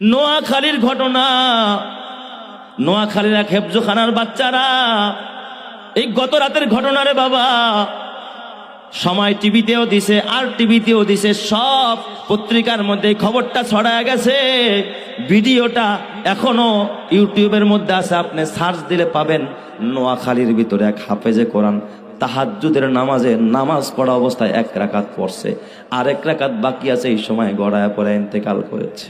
নোয়াখালীর ঘটনা। নোয়াখালীর এক হেফজোখানার বাচ্চারা, এই গত রাতের ঘটনা রে বাবা। সময় টিভিতেও দিছে, আর টিভিতেও দিছে, সব পত্রিকার মধ্যে খবরটা ছড়ায় গেছে। ভিডিওটা এখনও ইউটিউবের মধ্যে আছে, আপনি সার্চ দিলে পাবেন, নোয়াখালীর ভিতরে এক হাফেজে কোরআন তাহাজ্জুদের নামাজে নামাজ পড়া অবস্থায় এক রাকাত পড়ছে, আর এক রাকাত বাকি আছে, এই সময় গড়ায় পড়ে, ইন্তেকাল করেছে।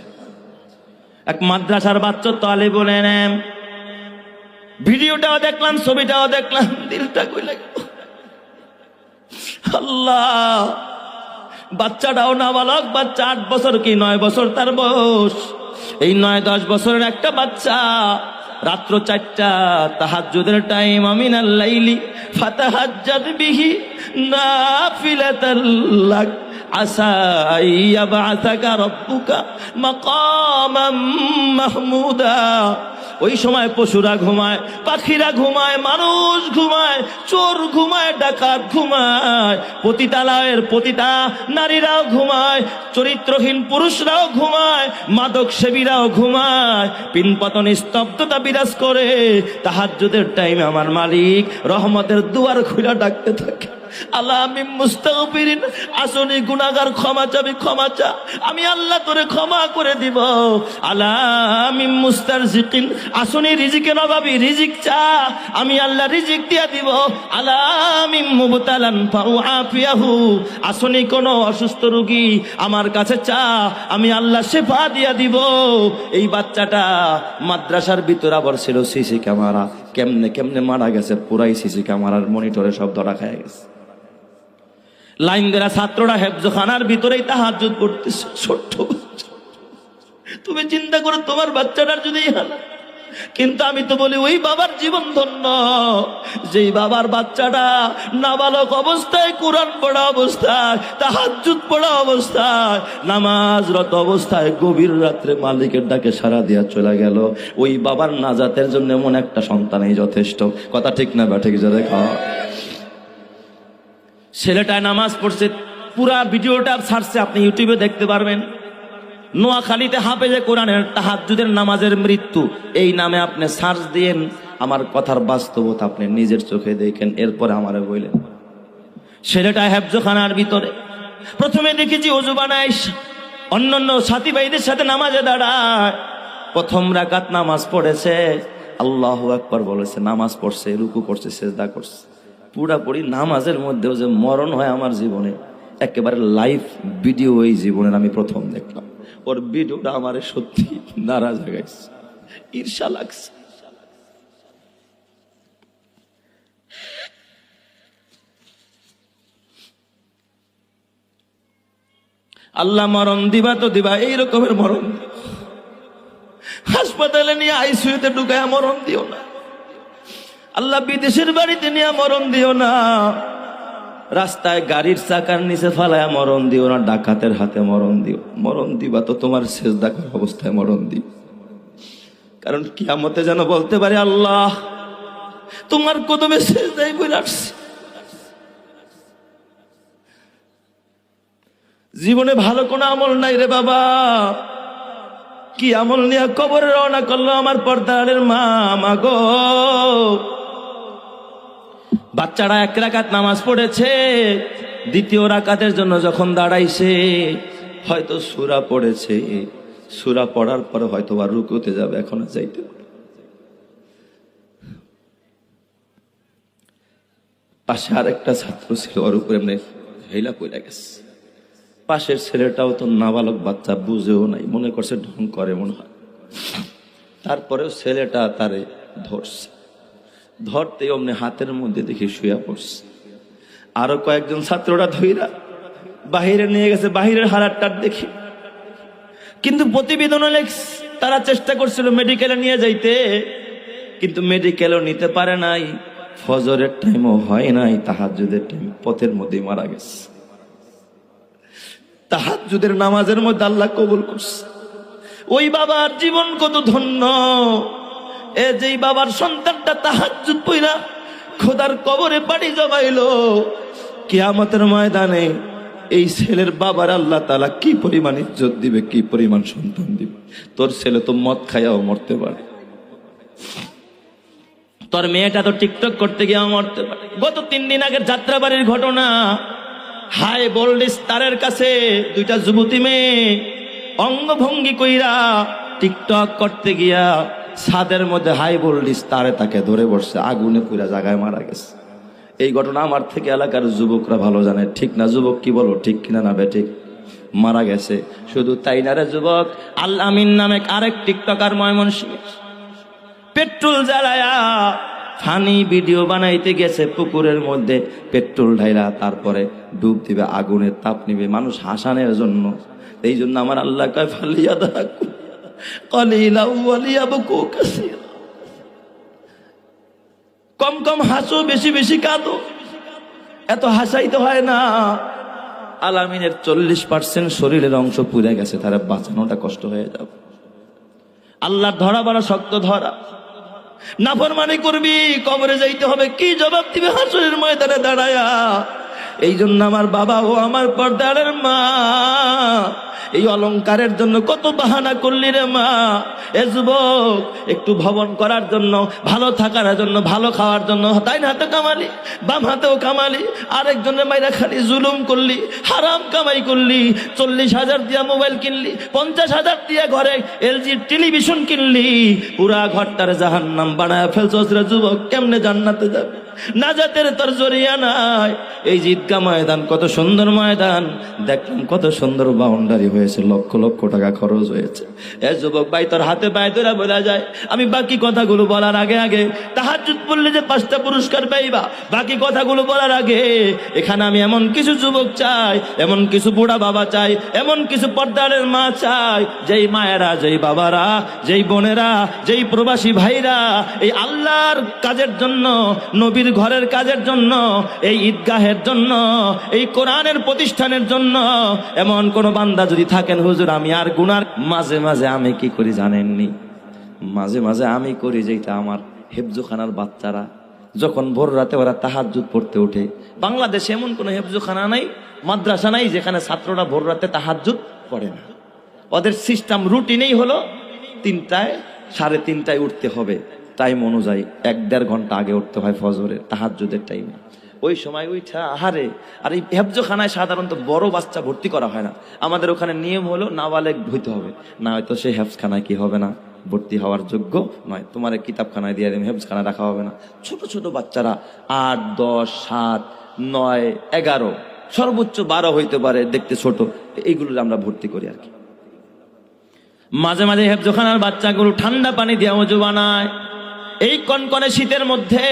এক মাদ্রাসার বাচ্চা তালে বলে নেন ভিডিওটাও দেখলাম, ছবিটাও দেখলাম, দিলটা কই লাগল আল্লাহ, বাচ্চাটাও না বালক বাচ্চা আট বছর কি নয় বছর তার বয়স? এই নয় দশ বছরের একটা বাচ্চা, রাত্র চারটা, তাহাজ্জুদের টাইম আমি আমিন আল্লাইলি ফাতাহাজ্জাদ বিহি না নাফিলাতাল্লাক মাহমুদা। ওই সময় পশুরা ঘুমায়, পাখিরা ঘুমায়, মানুষ ঘুমায়, চোর ঘুমায়, ডাকাত ঘুমায়। পতিতালয়ের পতিতা নারীরাও ঘুমায়, চরিত্রহীন পুরুষরাও ঘুমায়, মাদক সেবীরাও ঘুমায়। পিনপতন স্তব্ধতা বিরাজ করে, তাহাজ্জুদের টাইমে আমার মালিক রহমতের দুয়ার খুলে ডাকতে থাকে। আল্লাহ আমি মুস্তাগফিরিন। আসনি গুনাহগার ক্ষমা চাবি, ক্ষমা চা। আমি আল্লাহ তোরে ক্ষমা করে দিব। আল্লাহ আমি মুস্তারজিকিন। আসনি রিজিকের অভাবী রিজিক চা। আমি আল্লাহ রিজিক দিয়া দিব। আল্লাহ আমি মুবতালান ফাউ আফিয়াহু। আসনি কোন অসুস্থ রোগী আমার কাছে চা। আমি আল্লাহ শেফা দিয়া দিব। এই বাচ্চাটা মাদ্রাসার ভিতর আবার ছিল সিসি ক্যামেরা। কেমনে কেমনে মারা গেছে? পুরাই সিসি ক্যামেরার মনিটরে সব ধরা খায় গেছে। লাইন দেরা ছাত্ররা হেফজখানার ভিতরেই তাহাজুদ করতেছে ছোট্ট তুমি চিন্তা করো, তোমার বাচ্চাটার যদি। কিন্তু আমি তো বলি, ওই বাবার জীবন ধন্য। যেই বাবার বাচ্চাটা নাবালক অবস্থায়, কোরআন পড়া অবস্থায় তাহাজুদ পড়া অবস্থায়, নামাজরত অবস্থায় গভীর রাত্রে মালিকের ডাকে সারা দিয়া চলে গেল। ওই বাবার নাজাতের জন্য এমন একটা সন্তানই যথেষ্ট। কথা ঠিক না, ব্যাঠিক জোরে খাওয়া ছেলেটা নামাজ পড়ছে, পুরা ভিডিওটা ছাড়ছে, আপনি ইউটিউবে দেখতে পারবেন। নোয়াখালীতে হাফেজে কোরআনের তাহাজ্জুদের নামাজের মৃত্যু। এই নামে আপনি সার্চ দিয়েন, আমার কথার বাস্তবতা আপনি নিজের চোখে দেখেন, এরপরে আমারে বললেন ছেলেটা হেফজখানার ভিতরে। প্রথমে দেখেছি অজু বানাই অন্যান্য সাথী ভাইদের সাথে নামাজে দাঁড়ায়। প্রথম রাকাত নামাজ পড়েছে, আল্লাহ একবার বলেছে, নামাজ পড়ছে, রুকু করছে, সেজদা করছে। পুরাপুরি নামাজের মধ্যেও যে মরণ হয় আমার জীবনে, একেবারে লাইভ ভিডিও এই জীবনের আমি প্রথম দেখলাম। ওর ভিডিওটা আমার সত্যি নারাজ হয়ে গেছে ঈর্ষা লাগছে। আল্লাহ মরণ দিবা তো দিবা, এই রকমের মরণ। হাসপাতালে নিয়ে আইসিউতে ঢুকায় মরণ দিও না। আল্লাহ বিদেশের বাড়িতে নিয়ে মরণ দিও না। রাস্তায় গাড়ির চাকার নিচে ফালায় মরণ দিও না, ডাকাতের হাতে মরণ দিও। মরণ দিবা তো তোমার শেষ ডাকার অবস্থায় মরণ দিও। কারণ কিয়ামতে যেন বলতে পারে, আল্লাহ, তোমার কদমে শেষ দেয় বলে আসছি। জীবনে ভালো কোনো আমল নাই রে বাবা। কি আমল নিয়ে কবরে রওনা করল আমার পর্দারের মা মাগো বাচ্চারা এক রাকাত নামাজ পড়েছে, দ্বিতীয় রাকাতের জন্য যখন দাঁড়াইছে, হয়তো সুরা পড়েছে। সুরা পড়ার পরে হয়তো আর রুকুতে যাবে, এখন যাইতে পাশে আর একটা ছাত্র ছিল, ওর উপরে এমনি হেলা পড়ে গেছে। পাশের ছেলেটাও তো নাবালক বাচ্চা, বুঝেও নাই, মনে করছে ঢং করে মনে হয়। তারপরেও ছেলেটা তারে ধরছে। ধরতে অমনি হাতের মধ্যে দেখি শুয়া পড়ছে। আরও কয়েকজন ছাত্ররা ধৈরা বাহিরে নিয়ে গেছে, বাহিরের হালাতটার দেখি। কিন্তু প্রতিবেদনে তারা চেষ্টা করছিল মেডিকেলে নিয়ে যাইতে, কিন্তু মেডিকেলও নিতে পারে নাই। ফজরের টাইমও হয় নাই তাহাজুদের টাইম পথের মধ্যেই মারা গেছে। তাহাজুদের নামাজের মধ্যে আল্লাহ কবুল করছে। ওই বাবার জীবন কত ধন্য এ যেই বাবার সন্তানটা তাহাজুদ পইরা খোদার কবরে পাড়ি জমাইলো, কিয়ামতের ময়দানে এই ছেলের বাবার আল্লাহ তালা কি পরিমাণ ইজ্জত দিবে, কি পরিমাণ সন্তান দিবে? তোর ছেলে তো মদ খাইয়াও মরতে পারে। তোর মেয়েটা তো টিকটক করতে গিয়েও মরতে পারে। গত তিন দিন আগের যাত্রাবাড়ির ঘটনা, হাই বোল্ডিস তারের কাছে দুইটা যুবতী মেয়ে অঙ্গভঙ্গি কইরা টিকটক করতে গিয়া ছাদের মধ্যে হাই ভোল্টেজ তারে তাকে ধরে বসছে, আগুনে পুরা জায়গায় মারা গেছে। এই ঘটনা আমার থেকে এলাকার যুবকরা ভালো জানে। ঠিক না যুবক, কি বলো? ঠিক কিনা না বেঠিক? মারা গেছে। শুধু তাই না রে যুবক? আল আমিন নামে আরেক টিকটকার ময়মনসিংহ। পেট্রোল জ্বালায়া ফানি ভিডিও বানাইতে গেছে পুকুরের মধ্যে। পেট্রোল ঢাইলা তারপরে ডুব দিবে, আগুনের তাপ নিবে। মানুষ হাসানের জন্য। এই জন্য আমার আল্লাহ কয়, ফালিয়া দাকু কলিলা ওয়ালিয়া বকু কাসিরা কম কম হাসো, বেশি বেশি কাঁদো। এত হাসাইতে হয় না। আলামিনের চল্লিশ পার্সেন্ট শরীরের অংশ পুড়ে গেছে, তারা বাঁচানোটা কষ্ট হয়ে যাবে। আল্লাহর ধরা বড় শক্ত ধরা। নাফরমানি করবি, কবরে যাইতে হবে। কি জবাব দিবে হাসুরের ময়দানে দাঁড়ায়া? এই জন্য আমার বাবা ও আমার পর্দারের মা, এই অলংকারের জন্য কত বাহানা করলি রে মা। এ যুবক, একটু ভবন করার জন্য, ভালো থাকার জন্য, ভালো খাওয়ার জন্য তাই না হাতে কামালি, বাম হাতেও কামালি, আরেকজনের মাইরা খালি জুলুম করলি, হারাম কামাই করলি, চল্লিশ হাজার দিয়া মোবাইল কিনলি, পঞ্চাশ হাজার দিয়া ঘরে এলজি টেলিভিশন কিনলি, পুরা ঘরটার জাহান নাম বানায় ফেলছস রে যুবক, কেমনে জান্নাতে যাবে? নাজাতের তোর জরিয়া নাই। এই ঈদগা ময়দান, কত সুন্দর ময়দান। দেখলাম কত সুন্দর বাউন্ডারি হয়েছে, লক্ষ লক্ষ টাকা খরচ হয়েছে। এ যুবক ভাই, তোর হাতে পায়ে তোরা বোঝা যায়, আমি বাকি কথাগুলো বলার আগে আগে তাহাজুদ বললে যে পাঁচটা পুরস্কার পাইবা, বাকি কথাগুলো বলার আগে, এখানে আমি এমন কিছু যুবক চাই, এমন কিছু বুড়া বাবা চাই, এমন কিছু পর্দারের মা চাই, যেই মায়েরা, যেই বাবারা, যেই বোনেরা, যেই প্রবাসী ভাইরা, এই আল্লাহর কাজের জন্য নবীর ঘরের কাজের জন্য, এই ঈদগাহের জন্য, এই কোরআনের প্রতিষ্ঠানের জন্য এমন কোন বান্দা যদি থাকেন, হুজুর, আমি আর গুনার মাঝে মাঝে আমি কি করি জানেননি? মাঝে মাঝে আমি করি যেটা আমার হেফজুখানার বাচ্চারা। যখন ভোর রাতে ওরা তাহাজুদ পড়তে ওঠে। বাংলাদেশে এমন কোনো হেফজুখানা নাই, মাদ্রাসা নাই, যেখানে ছাত্ররা ভোর রাতে তাহাজুদ পড়ে না। ওদের সিস্টেম রুটিনেই হলো তিনটায়, সাড়ে তিনটায় উঠতে হবে। টাইম অনুযায়ী এক দেড় ঘণ্টা আগে উঠতে হয় ফজরের তাহাজুদের টাইমে। ওই সময় উঠা আহারে, আর এই হেফজখানায় সাধারণত বড় বাচ্চা ভর্তি করা হয় না। আমাদের ওখানে নিয়ম হলো নাবালেগ হইতে হবে। না হয়তো সেই হেফজখানায় কি হবে না, ভর্তি হওয়ার যোগ্য নয়। তোমার কিতাবখানায় দিয়ে দেবে হেফজখানা রাখা হবে না। ছোট ছোট বাচ্চারা আট, দশ, সাত, নয়, এগারো, সর্বোচ্চ বারো হইতে পারে দেখতে ছোট। এইগুলো আমরা ভর্তি করি আর কি। মাঝে মাঝে হেফজোখানার বাচ্চাগুলো ঠান্ডা পানি দিয়ে অজু বানায় এই কনকনে শীতের মধ্যে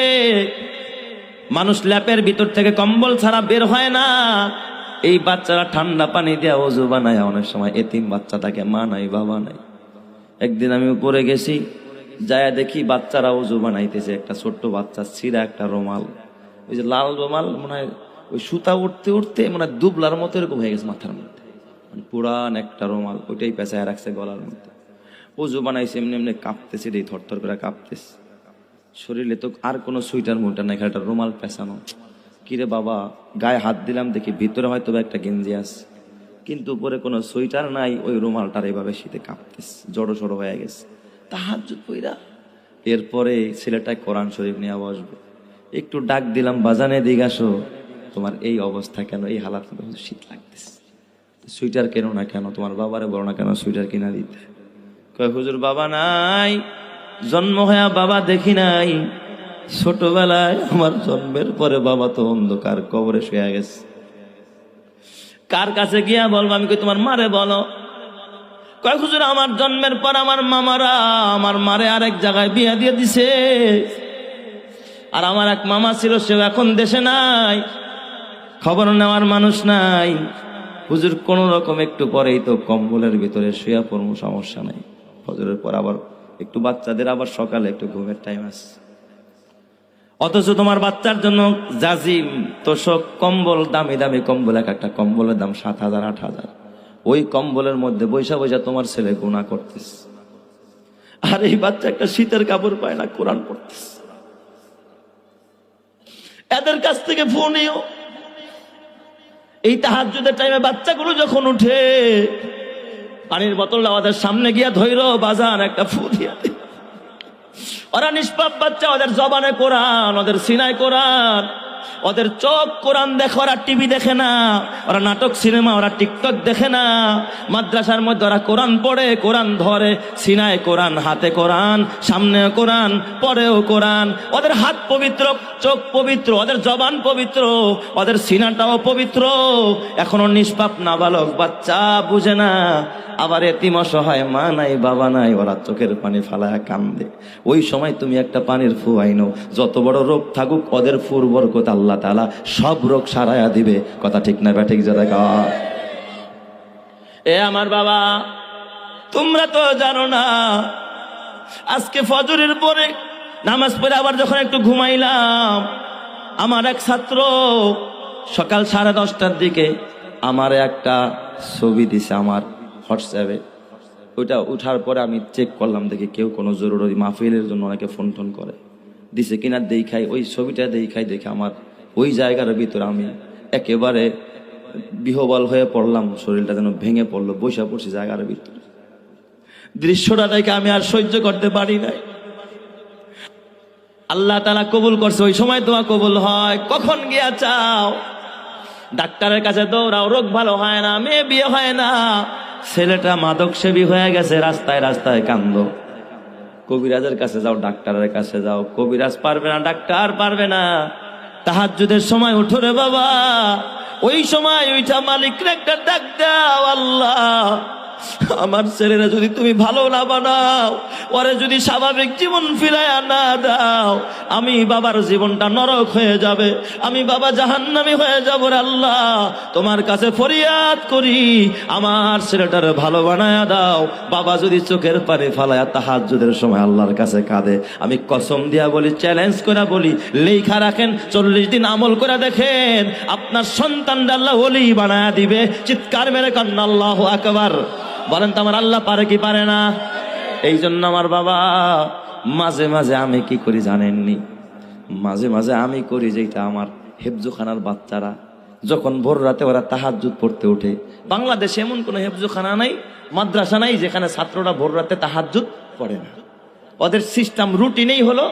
মানুষ ল্যাপের ভিতর থেকে কম্বল ছাড়া বের হয় না। এই বাচ্চারা ঠান্ডা পানি দিয়ে অজু বানায়। অনেক সময় এতিম বাচ্চাটাকে মা নাই, বাবা নাই। একদিন আমি উপরে গেছি, যায় দেখি বাচ্চারা অজু বানাইতেছে। একটা ছোট্ট বাচ্চা, ছিঁড়া একটা রোমাল। ওই যে লাল রোমাল, মনে হয় ওই সুতা উঠতে উঠতে মানে দুবলার মতো এরকম হয়ে গেছে মাথার মধ্যে। মানে পুরান একটা রোমাল, ওইটাই পেঁচায় রাখছে গলার মধ্যে। অজু বানাইছে, এমনি এমনি কাঁপতেছে রে, থরথর করে কাঁপতেছে। শরীরে তো আর কোনো সুইটার মুইটার নাই, খালি একটা রুমাল পেঁচানো। কিরে বাবা, গায়ে হাত দিলাম দেখি ভিতরে হয়তো একটা গেঞ্জি আছে। কিন্তু উপরে কোনো সোয়েটার নাই, ওই রুমালটার এভাবে শীতে কাঁপতেছে, জড়ো সড়ো হয়ে গেছে। তাহার পইরা এরপরে ছেলেটাই কোরআন শরীফ নিয়ে বসবে একটু ডাক দিলাম, বাজানে দিক আসো। তোমার এই অবস্থা কেন? এই হালাত শীত লাগতেছে। সুইটার কেন না কেন? তোমার বাবারে বলো না কেন সুইটার কিনা দিতে? কয়, হুজুর বাবা নাই। জন্ম হয়া বাবা দেখি নাই। ছোটবেলায় আমার জন্মের পরে বাবা তো অন্ধকার কবরে শুয়ে গেছে। কার কাছে গিয়া বলব? আমি কই, তোমার মারে বলো। কয়, হুজুর, আমার জন্মের পর আমার মামারা আমার মারে আরেক জায়গায় বিয়া দিয়ে দিছে। আর আমার এক মামা ছিল, সেও এখন দেশে নাই। খবর নেওয়ার মানুষ নাই। হুজুর, কোন রকম একটু পরেই তো কম্বলের ভিতরে শুয়া পড়ব, সমস্যা নাই। ফজরের পর আবার একটু বাচ্চাদের আবার সকালে একটু ঘুমের টাইম আছে। অথচ তোমার বাচ্চার জন্য জাজিম, তোষক, কম্বল, দামি দামি কম্বল, এক একটা কম্বলের দাম সাত হাজার, আট হাজার। ওই কম্বলের মধ্যে বৈশা বৈশা তোমার ছেলে গুণা করতেস আর এই বাচ্চা একটা শীতের কাপড় পায় না, কোরআন পড়তেস এদের কাছ থেকে ফোন এই তাহাজুদের টাইমে বাচ্চাগুলো যখন উঠে পানির বোতলটা ওদের সামনে গিয়া ধৈর বাজান, একটা ফু দিয়া ওরা নিষ্পাপ বাচ্চা, ওদের জবানে কোরআন, ওদের সিনায় কোরআন, ওদের চোখ কোরআন দেখে, ওরা টিভি দেখে না, ওরা নাটক, সিনেমা, ওরা টিকটক দেখে না। মাদ্রাসার মধ্যে ওরা কোরআন পড়ে, কোরআন ধরে, সিনায় কোরআন, হাতে কোরআন সামনে কোরআন, পরেও কোরআন। ওদের হাত পবিত্র চোখ পবিত্র, ওদের জবান পবিত্র, ওদের সিনাটাও পবিত্র। এখনও নিষ্পাপ নাবালক বাচ্চা বুঝে না, আবার এতিম অসহায় মা নাই, বাবা নাই, ওরা চোখের পানি ফালায় কান্দে। ওই সময় তুমি একটা পানির ফু আইনো, যত বড় রোগ থাকুক, ওদের ফুর বরকত আল্লাহ তালা সব রোগ সারাইয়া দিবে। কথা ঠিক না ব্যাঠিক যা দেখা এ আমার বাবা, তোমরা তো জানো না, আজকে ফজরের পরে নামাজ পড়ে আবার যখন একটু ঘুমাইলাম, আমার এক ছাত্র সকাল সাড়ে দশটার দিকে আমার একটা ছবি দিছে আমার হোয়াটসঅ্যাপে ওইটা উঠার পরে আমি চেক করলাম, দেখি কেউ কোনো জরুরি মাহফিলের জন্য অনেকে ফোন টোন করে। দিছে কিনা দেখাই, ওই ছবিটা দেখাই, দেখে আমার ওই জায়গার ভিতরে আমি একেবারে বিহবল হয়ে পড়লাম, শরীরটা যেন ভেঙে পড়ল বৈশা পড়ছি জায়গার ভিতরে। দৃশ্যটা দেখে আমি আর সহ্য করতে পারি নাই। আল্লাহ তালা কবুল করছে, ওই সময় তোমা কবুল হয়, কখন গিয়া চাও? ডাক্তারের কাছে দৌড়াও, রোগ ভালো হয় না, মেয়ে বিয়ে হয় না। ছেলেটা মাদক সেবী হয়ে গেছে, রাস্তায় রাস্তায় কান্দ কবিরাজের কাছে যাও, ডাক্তারের কাছে যাও। কবিরাজ পারবে না, ডাক্তার পারবে না। তাহাজ্জুদের সময় উঠো রে বাবা। ওই সময় ওইটা মালিকরে একটা ডাক দাও, আল্লাহ। আমার ছেলেরা যদি তুমি ভালো না বানাও, ওরে যদি স্বাভাবিক জীবন ফিরাইয়া না দাও, আমি বাবার জীবনটা নরক হয়ে যাবে, আমি বাবা জাহান্নামি হয়ে যাব আল্লাহ। তোমার কাছে ফরিয়াদ করি, আমার ছেলেটার ভালো বানায়া দাও। বাবা যদি চোখের পারে ফালায়া তাহাজ্জুদের সময় আল্লাহর কাছে কাঁদে, আমি কসম দিয়া বলি চ্যালেঞ্জ করে বলি লেখা রাখেন, চল্লিশ দিন আমল করে দেখেন, আপনার সন্তান আল্লাহ ওলি বানায়া দিবে, চিৎকার মেরে কান্না, আল্লাহ আকবার। বলেন তো আমার আল্লাহ পারে কি পারে না? এই জন্য আমার বাবা, মাঝে মাঝে আমি কি করি জানেননি? মাঝে মাঝে আমি করি যেটা আমার হেফজুখানার বাচ্চারা। যখন ভোর রাতে ওরা তাহাজুদ পড়তে ওঠে। বাংলাদেশে এমন কোনো হেফজুখানা নাই, মাদ্রাসা নাই, যেখানে ছাত্ররা ভোর রাতে তাহাজুদ পড়ে না। ওদের সিস্টেম রুটিনেই হলো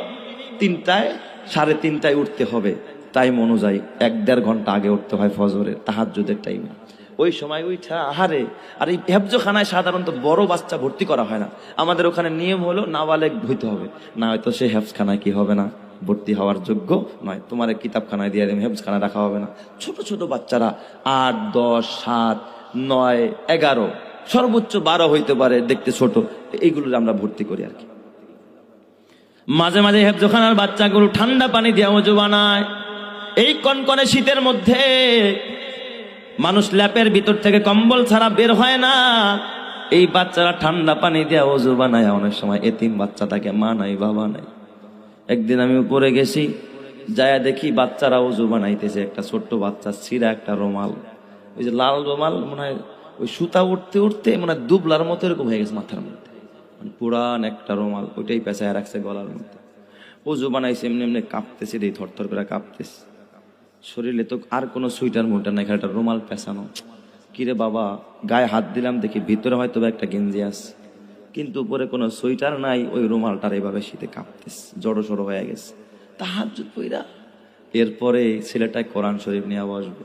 তিনটায়, সাড়ে তিনটায় উঠতে হবে। টাইম অনুযায়ী এক দেড় ঘণ্টা আগে উঠতে হয় ফজরের তাহাজুদের টাইমে ওই সময় ওইটা আহারে, আর এই হেফজোখানায় সাধারণত বড় বাচ্চা ভর্তি করা হয় না। আমাদের ওখানে নিয়ম হলো নাবালেগ হইতে হবে। না হয়তো সে হেফজখানায় কি হবে না, ভর্তি হওয়ার যোগ্য নয়। তোমার কিতাবখানায় দিয়ে দেবে হেফজখানায় রাখা হবে না। ছোট ছোট বাচ্চারা আট, দশ, সাত, নয়, এগারো, সর্বোচ্চ বারো হইতে পারে দেখতে ছোট। এইগুলো আমরা ভর্তি করি আর কি। মাঝে মাঝে হেফজোখানার বাচ্চাগুলো ঠান্ডা পানি দিয়ে অজু বানায় এই কনকনে শীতের মধ্যে মানুষ ল্যাপের ভিতর থেকে কম্বল ছাড়া বের হয় না। এই বাচ্চারা ঠান্ডা পানি দিয়ে অজু বানায়। অনেক সময় এতিম বাচ্চা তাকে মা নাই, বাবা নাই। একদিন আমি উপরে গেছি, যায়া দেখি বাচ্চারা অজু বানাইতেছে। একটা ছোট্ট বাচ্চা, ছিঁড়া একটা রোমাল। ওই যে লাল রোমাল, মনে হয় ওই সুতা উঠতে উঠতে মানে দুবলার মতো এরকম হয়ে গেছে মাথার মধ্যে। মানে পুরান একটা রোমাল, ওইটাই পেঁচায় রাখছে গলার মধ্যে। অজু বানাইছে, এমনি এমনি কাঁপতেছে এই থরথর করে কাঁপতেছে। শরীরে তো আর কোনো সুইটার মুইটার নাই একটা রুমাল পেঁচানো। কিরে বাবা, গায়ে হাত দিলাম দেখি ভিতরে হয়তো একটা গেঞ্জি আছে। কিন্তু উপরে কোনো সোয়েটার নাই, ওই রুমালটার এইভাবে শীতে কাঁপতেছে, জড়ো সড়ো হয়ে গেছে। তাহার পইরা এরপরে ছেলেটাই কোরআন শরীফ নিয়ে বসবে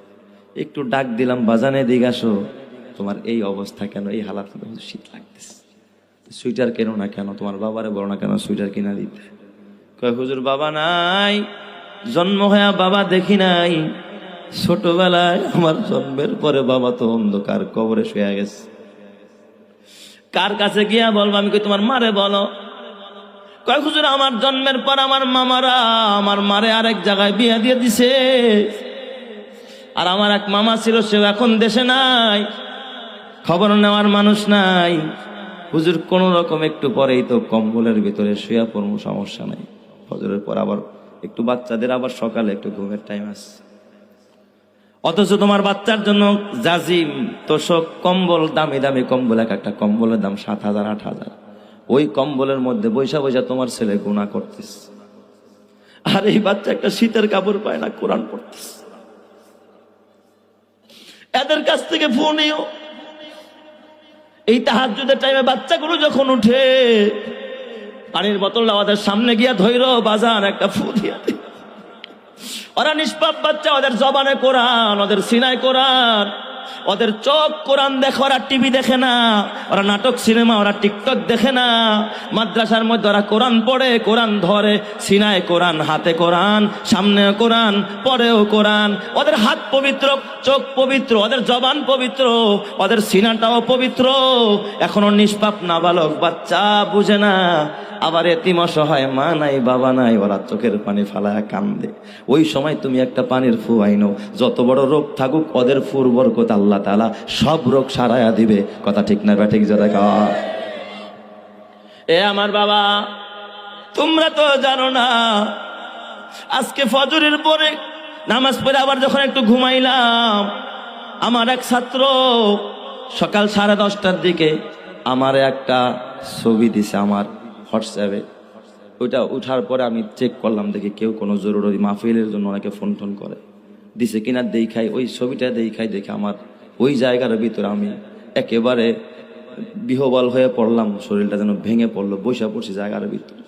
একটু ডাক দিলাম, বাজানে দিক আসো। তোমার এই অবস্থা কেন? এই হালাত? শীত লাগতেছে। সুইটার কেন না কেন? তোমার বাবারে বলো না কেন সুইটার কিনা দিতে? কয়, হুজুর বাবা নাই। জন্ম হয়ে বাবা দেখি নাই। ছোটবেলায় আমার জন্মের পরে বাবা তো অন্ধকার কবরে শুয়ে গেছে। কার কাছে গিয়া বলব? আমি কই, তোমার মারে বলো। কয়, হুজুর, আমার জন্মের পর আমার মামারা আমার মারে আরেক জায়গায় বিয়ে দিয়ে দিছে। আর আমার এক মামা ছিল, সেও এখন দেশে নাই। খবর নেওয়ার মানুষ নাই। হুজুর, কোন রকম একটু পরেই তো কম্বলের ভিতরে শুয়া পড়ব, সমস্যা নাই। ফজরের পর আবার একটু বাচ্চাদের আবার সকালে একটু ঘুমের টাইম আছে। অথচ তোমার বাচ্চার জন্য জাজিম, তোষক, কম্বল, দামি দামি কম্বল, এক একটা কম্বলের দাম সাত হাজার, আট হাজার। ওই কম্বলের মধ্যে বৈশা বৈশা তোমার ছেলে গুণা করতেস আর এই বাচ্চা একটা শীতের কাপড় পায় না, কোরআন পড়তেস এদের কাছ থেকে ফু নিও। এই তাহাজুদের টাইমে বাচ্চাগুলো যখন উঠে পানির বোতলটা আমাদের সামনে গিয়া ধৈর বাজার একটা ফু দিয়া ওরা নিষ্পাপ বাচ্চা, ওদের জবানে কোরআন, ওদের সিনায় কোরআন। ওদের চোখ কোরআন দেখে, ওরা টিভি দেখে না, ওরা নাটক, সিনেমা, ওরা টিকটক দেখে না। মাদ্রাসার মধ্যে ওরা কোরআন পড়ে, কোরআন ধরে, সিনায় কোরআন, হাতে কোরআন সামনে কোরআন, পরেও কোরআন। ওদের হাত পবিত্র, চোখ পবিত্র, ওদের জবান পবিত্র, ওদের সিনাটাও পবিত্র। এখনও নিষ্পাপ নাবালক বাচ্চা বুঝে না। আবার এতিম অসহায়, মা নাই, বাবা নাই, ওরা চোখের পানি ফালায় কান্দে। ওই সময় তুমি একটা পানির ফু আইনো, যত বড় রোগ থাকুক, ওদের ফুর বরকত আল্লাহ তালা সব রোগ সারাইয়া দিবে। কথা ঠিক না ব্যাঠিক যেটা কয়। এ আমার বাবা, তোমরা তো জানো না, আজকে ফজরের পরে নামাজ পড়ে আবার যখন একটু ঘুমাইলাম, আমার এক ছাত্র সকাল সাড়ে দশটার দিকে আমার একটা ছবি দিছে আমার হোয়াটসঅ্যাপে। ওইটা উঠার পরে আমি চেক করলাম, দেখি কেউ কোনো জরুরি মাহফিলের জন্য অনেকে ফোন টোন করে। দিছে কিনা দেখাই, ওই ছবিটা দেখাই দেখে আমার ওই জায়গার ভিতরে আমি একেবারে বিহবাল হয়ে পড়লাম, শরীরটা যেন ভেঙে পড়ল বৈশা পড়ছি জায়গার ভিতরে।